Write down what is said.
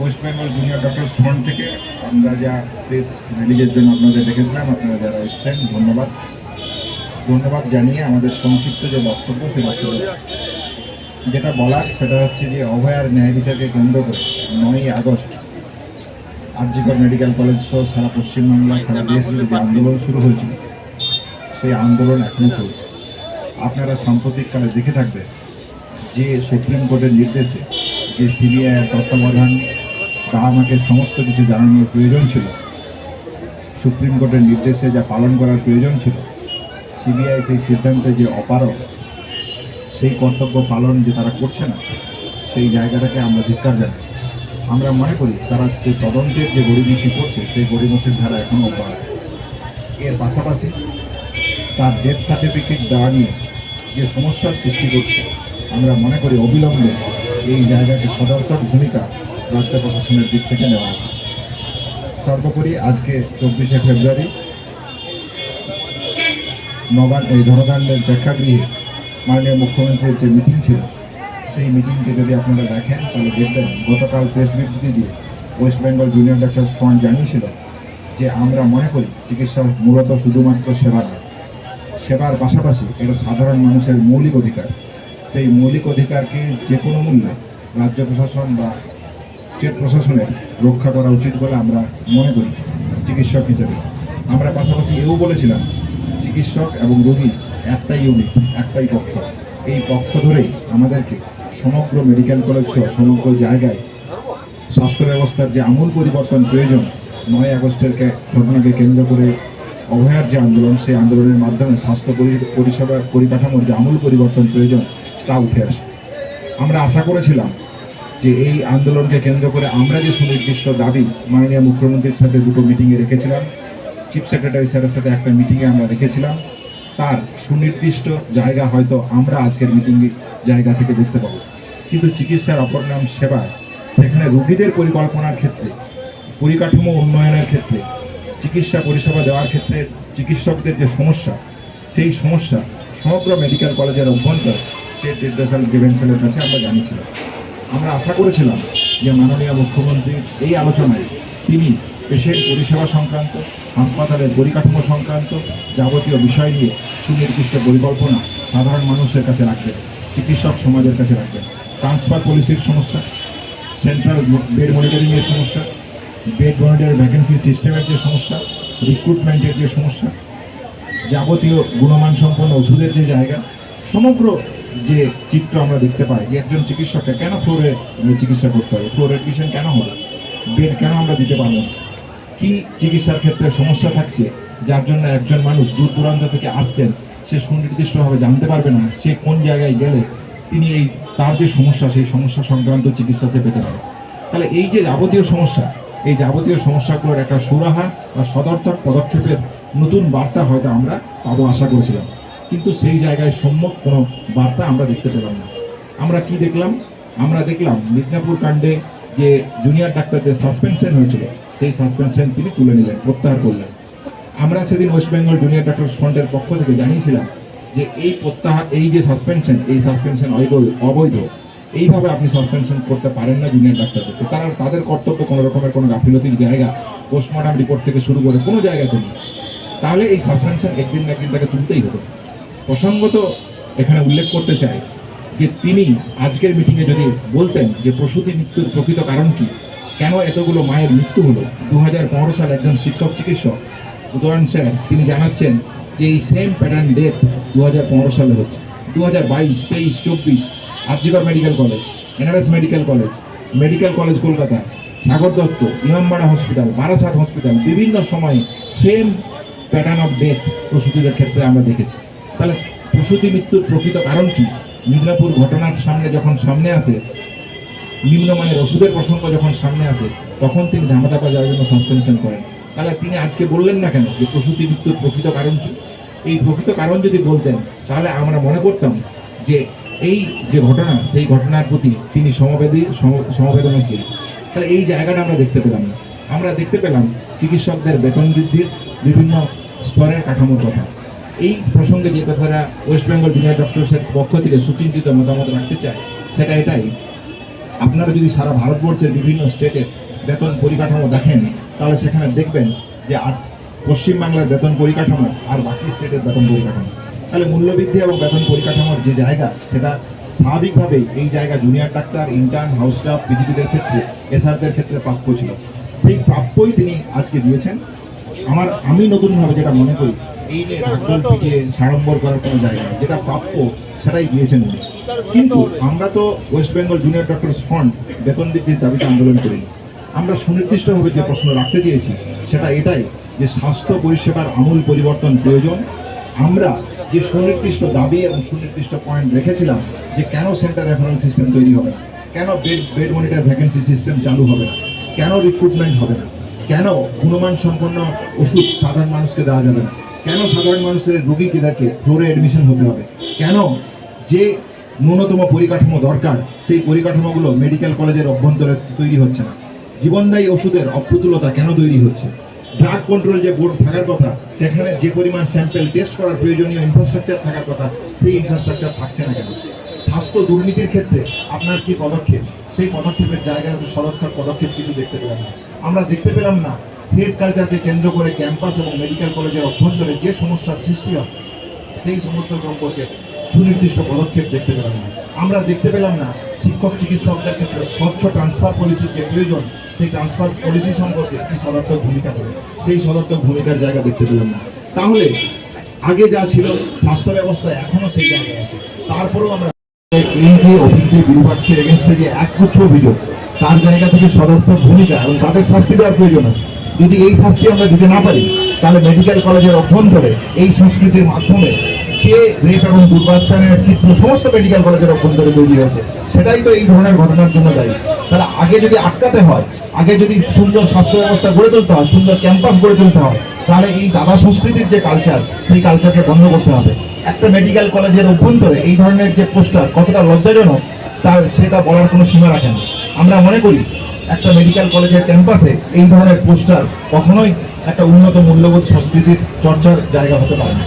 West Bengal junior doctors front থেকে আমরা যা প্রেস রিলিজের জন্য আপনাদের ডেকেছিলাম আপনারা যারা এসছেন, ধন্যবাদ। ধন্যবাদ জানিয়ে আমাদের সংক্ষিপ্ত যে বক্তব্য সেই বক্তব্য যেটা বলার, সেটা হচ্ছে যে অভয়ার ন্যায় বিচারকে কেন্দ্র করে নয়ই আগস্ট আরজিকর মেডিকেল কলেজ সহ সারা পশ্চিমবাংলা, সারা দেশ যে আন্দোলন শুরু হয়েছিল, সেই আন্দোলন এখনও চলছে। আপনারা সাম্প্রতিককালে দেখে থাকবেন যে সুপ্রিম কোর্টের নির্দেশে যে সিবিআইয়ের তত্ত্বাবধান বা আমাকে সমস্ত কিছু জানানোর প্রয়োজন ছিল। সুপ্রিম কোর্টের নির্দেশে যা পালন করার প্রয়োজন ছিল, সিবিআই সেই সিদ্ধান্তে যে অপারক সেই কর্তব্য পালন যে তারা করছে না, সেই জায়গাটাকে আমরা ধিক্কার জানাই। আমরা মনে করি তারা যে তদন্তের যে গরিমসি করছে, সেই গরিমসির ধারা এখনও অব্যাহত এর পাশাপাশি তার ডেথ সার্টিফিকেট দেওয়া নিয়ে যে সমস্যার সৃষ্টি করছে, আমরা মনে করি অবিলম্বে এই জায়গাকে সদর্থক ভূমিকা রাজ্য প্রশাসনের দিক থেকে নেওয়া সর্বোপরি আজকে চব্বিশে ফেব্রুয়ারি নবান এই ধনদানের প্রেক্ষাগৃহে মাননীয় মুখ্যমন্ত্রীর যে মিটিং ছিল, সেই মিটিংকে যদি আপনারা দেখেন, তাহলে দেখবেন গতকাল প্রেস বিবৃতি দিয়ে West Bengal junior doctors front জানিয়েছিল যে আমরা মনে করি চিকিৎসা মূলত শুধুমাত্র সেবা নয়। সেবার পাশাপাশি এটা সাধারণ মানুষের মৌলিক অধিকার। সেই মৌলিক অধিকারকে যে কোনো মূল্যে রাজ্য প্রশাসন বা স্টেট প্রশাসনের রক্ষা করা উচিত বলে আমরা মনে করি, চিকিৎসক হিসেবে। আমরা পাশাপাশি এও বলেছিলাম, চিকিৎসক এবং রোগী একটাই ইউনিট একটাই পক্ষ। এই পক্ষ ধরেই আমাদেরকে সমগ্র মেডিকেল কলেজ সহ সমগ্র জায়গায় স্বাস্থ্য ব্যবস্থার যে আমূল পরিবর্তন প্রয়োজন, নয় আগস্টের ঘটনাকে কেন্দ্র করে অভয়ার যে আন্দোলন, সেই আন্দোলনের মাধ্যমে স্বাস্থ্য পরি- পরিষেবা পরিকাঠামোর যে আমূল পরিবর্তন প্রয়োজন, তা উঠে আসে। আমরা আশা করেছিলাম যে এই আন্দোলনকে কেন্দ্র করে আমরা যে সুনির্দিষ্ট দাবি মাননীয় মুখ্যমন্ত্রীর সাথে দুটো মিটিংয়ে রেখেছিলাম চিফ সেক্রেটারি স্যারের সাথে একটা মিটিংয়ে আমরা রেখেছিলাম, তার সুনির্দিষ্ট জায়গা হয়তো আমরা আজকের মিটিং জায়গা থেকে দেখতে পাবো। কিন্তু চিকিৎসার অপর নাম সেবা, সেখানে রোগীদের পরিকল্পনার ক্ষেত্রে, পরিকাঠামো উন্নয়নের ক্ষেত্রে, চিকিৎসা পরিষেবা দেওয়ার ক্ষেত্রে চিকিৎসকদের যে সমস্যা, সেই সমস্যা সমগ্র মেডিকেল কলেজের অভ্যন্তর স্টেট ডিডারেশন গ্রিভেন্সেলের কাছে আমরা জানিয়েছিলাম। আমরা আশা করেছিলাম যে মাননীয় মুখ্যমন্ত্রীর এই আলোচনায় তিনি পেশেন্ট পরিষেবা সংক্রান্ত, হাসপাতালের পরিকাঠামো সংক্রান্ত যাবতীয় বিষয় নিয়ে সুনির্দিষ্ট পরিকল্পনা সাধারণ মানুষের কাছে রাখবেন চিকিৎসক সমাজের কাছে রাখবেন ট্রান্সফার পলিসির সমস্যা, সেন্ট্রাল বেড মনিটরিংয়ের সমস্যা, বেড মনিটর ভ্যাকেন্সি সিস্টেমের যে সমস্যা, রিক্রুটমেন্টের যে সমস্যা, যাবতীয় গুণমান সম্পন্ন ওষুধের যে জায়গা, সমগ্র যে চিত্র আমরা দেখতে পাই, যে একজন চিকিৎসককে কেন ফ্লোরে চিকিৎসা করতে হবে? ফ্লোর এডমিশন কেন হবে বেড কেন আমরা দিতে পারব না? কি চিকিৎসার ক্ষেত্রে সমস্যা থাকছে? যার জন্য একজন মানুষ দূর দূরান্ত থেকে আসছেন, সে সুনির্দিষ্টভাবে জানতে পারবে না সে কোন জায়গায় গেলে তিনি এই, তার যে সমস্যা, সেই সমস্যা সংক্রান্ত চিকিৎসা সে পেতে পারে তাহলে এই যে যাবতীয় সমস্যা, এই যাবতীয় সমস্যাগুলোর একটা সুরাহা বা সদর্থক পদক্ষেপের নতুন বার্তা হয়তো আমরা পাবো, আশা করেছিলাম। কিন্তু সেই জায়গায় সম্যক কোনো বার্তা আমরা দেখতে পেলাম না। আমরা কি দেখলাম? আমরা দেখলাম মিদনাপুর কাণ্ডে যে জুনিয়র ডাক্তারদের সাসপেনশন হয়েছিল, সেই সাসপেনশন তিনি তুলে নিলেন, প্রত্যাহার করলেন। আমরা সেদিন ওয়েস্ট বেঙ্গল জুনিয়র ডাক্তার ফ্রন্টের পক্ষ থেকে জানিয়েছিলাম যে এই প্রত্যাহার, এই যে সাসপেনশন এই সাসপেনশন অবৈধ এইভাবে আপনি সাসপেনশন করতে পারেন না জুনিয়র ডাক্তারদেরকে তারা, তাদের কর্তব্য কোনো রকমের কোনো গাফিলতির জায়গা পোস্টমর্টম রিপোর্ট থেকে শুরু করে কোনো জায়গাতে নেই। তাহলে এই সাসপেনশন একদিন না একদিন তাকে তুলতেই হতো। প্রসঙ্গত এখানে উল্লেখ করতে চাই যে তিনি আজকের মিটিংয়ে যদি বলতেন যে প্রসূতি মৃত্যুর প্রকৃত কারণ কি, কেন এতগুলো মায়ের মৃত্যু হলো? দু সালে একজন শিক্ষক চিকিৎসক, উদয়ন স্যার, তিনি জানাচ্ছেন যে এই সেম প্যাটার্ন ডেথ দু হাজার পনেরো সালে হচ্ছে দু হাজার বাইশ, তেইশ, চব্বিশ, RG Kar medical college, NRS medical college medical college Kolkata, Sagar Dutta, Imambara hospital Barasat hospital বিভিন্ন সময়ে সেম প্যাটার্ন অফ ডেথ প্রসূতিদের ক্ষেত্রে আমরা দেখেছি। তাহলে প্রসূতি মৃত্যুর প্রকৃত কারণ কি? মিদনাপুর ঘটনার সামনে যখন সামনে আসে, নিম্নমানের ওষুধের প্রসঙ্গ যখন সামনে আসে, তখন তিনি ধামাচাপা যাওয়ার জন্য সাসপেনশন করেন। তাহলে তিনি আজকে বললেন না কেন যে প্রসূতি মৃত্যুর প্রকৃত কারণ কি? এই প্রকৃত কারণ যদি বলতেন, তাহলে আমরা মনে করতাম যে এই যে ঘটনা, সেই ঘটনার প্রতি তিনি সমবেদী, সম- সমবেদনশীল। তাহলে এই জায়গাটা আমরা দেখতে পেলাম না। আমরা দেখতে পেলাম চিকিৎসকদের বেতন বৃদ্ধির বিভিন্ন স্তরের কাঠামোর কথা। এই প্রসঙ্গে যে কথাটা ওয়েস্ট বেঙ্গল জুনিয়র ডক্টরসের পক্ষ থেকে সুচিন্তিত মতামত রাখতে চাই, সেটা এটাই। আপনারা যদি সারা ভারতবর্ষের বিভিন্ন স্টেটের বেতন পরিকাঠামো দেখেন, তাহলে সেখানে দেখবেন যে আর পশ্চিমবাংলার বেতন পরিকাঠামো আর বাকি স্টেটের বেতন পরিকাঠামো। তাহলে মূল্যবৃদ্ধি এবং বেতন পরিকাঠামোর যে জায়গা, সেটা স্বাভাবিকভাবেই এই জায়গা junior doctor intern house staff পিজিটিদের ক্ষেত্রে এসআরদের ক্ষেত্রে প্রাপ্য ছিল। সেই প্রাপ্যই তিনি আজকে দিয়েছেন। আমার আমি নতুনভাবে যেটা মনে করি এই সাড়ম্বর করার কোনো জায়গা নেই। যেটা প্রাপ্য, সেটাই দিয়েছেন উনি। কিন্তু আমরা তো West Bengal junior doctors front বেতন বৃদ্ধির দাবিতে আন্দোলন করিনি। আমরা সুনির্দিষ্টভাবে যে প্রশ্ন রাখতে চেয়েছি, সেটা এটাই যে স্বাস্থ্য পরিষেবার আমূল পরিবর্তন প্রয়োজন। আমরা যে সুনির্দিষ্ট দাবি এবং সুনির্দিষ্ট পয়েন্ট রেখেছিলাম যে কেন সেন্টার রেফারেল সিস্টেম তৈরি হবে না, কেন bed bed monitor vacancy system চালু হবে না, কেন রিক্রুটমেন্ট হবে না, কেন গুণমান সম্পন্ন ওষুধ সাধারণ মানুষকে দেওয়া যাবে না কেন সাধারণ মানুষের রোগীদেরকে ফ্লোরে অ্যাডমিশন হতে হবে? কেন যে ন্যূনতম পরিকাঠামো দরকার, সেই পরিকাঠামোগুলো মেডিকেল কলেজের অভ্যন্তরে তৈরি হচ্ছে না। জীবনদায়ী ওষুধের অপ্রতুলতা কেন তৈরি হচ্ছে? ড্রাগ কন্ট্রোল যে বোর্ড থাকার কথা, সেখানে যে পরিমাণ স্যাম্পেল টেস্ট করার প্রয়োজনীয় ইনফ্রাস্ট্রাকচার থাকার কথা, সেই ইনফ্রাস্ট্রাকচার থাকছে না কেন? স্বাস্থ্য দুর্নীতির ক্ষেত্রে আপনার কি পদক্ষেপ? সেই পদক্ষেপের জায়গায় সদর্থক পদক্ষেপ কিছু দেখতে পেলাম না। আমরা দেখতে পেলাম না থ্রেড কালচারকে কেন্দ্র করে ক্যাম্পাস এবং মেডিকেল কলেজের অভ্যন্তরে যে সমস্যার সৃষ্টি হয়, সেই সমস্যা সম্পর্কে সুনির্দিষ্ট পদক্ষেপ দেখতে পেলাম না। আমরা দেখতে পেলাম না শিক্ষক চিকিৎসকদের ক্ষেত্রে স্বচ্ছ ট্রান্সফার পলিসির যে প্রয়োজন, সেই ট্রান্সফার পলিসি সম্পর্কে কি সদর্থক ভূমিকা দেবে সেই সদর্থক ভূমিকার জায়গা দেখতে পেলাম না। তাহলে আগে যা ছিল স্বাস্থ্য ব্যবস্থা এখনও সেই জায়গায় আছে। তারপরেও আমরা এই যে অভিজ্ঞ বিরুপাক্ষের এগেনস্টে যে একগুচ্ছ অভিযোগ, তার জায়গা থেকে সদর্থক ভূমিকা এবং তাদের শাস্তি দেওয়ার প্রয়োজন আছে। যদি এই শাস্তি আমরা দিতে না পারি, তাহলে মেডিকেল কলেজের অভ্যন্তরে এই সংস্কৃতির মাধ্যমে যে রেপ এবং দুর্ব্যবহারের চিত্র সমস্ত মেডিকেল কলেজের অভ্যন্তরে তৈরি হয়েছে, সেটাই তো এই ধরনের ঘটনার জন্য দায়ী। তাহলে আগে যদি আটকাতে হয়, আগে যদি সুন্দর স্বাস্থ্য ব্যবস্থা গড়ে তুলতে হয়, সুন্দর ক্যাম্পাস গড়ে তুলতে হয়, তাহলে এই দাদা সংস্কৃতির যে কালচার সেই কালচারকে বন্ধ করতে হবে। একটা মেডিকেল কলেজের অভ্যন্তরে এই ধরনের যে পোস্টার কতটা লজ্জাজনক, তার সেটা বলার কোনো সীমা রাখে না। আমরা মনে করি একটা মেডিকেল কলেজের ক্যাম্পাসে এই ধরনের পোস্টার কখনোই একটা উন্নত মূল্যবোধ সংস্কৃতির চর্চার জায়গা হতে পারে না।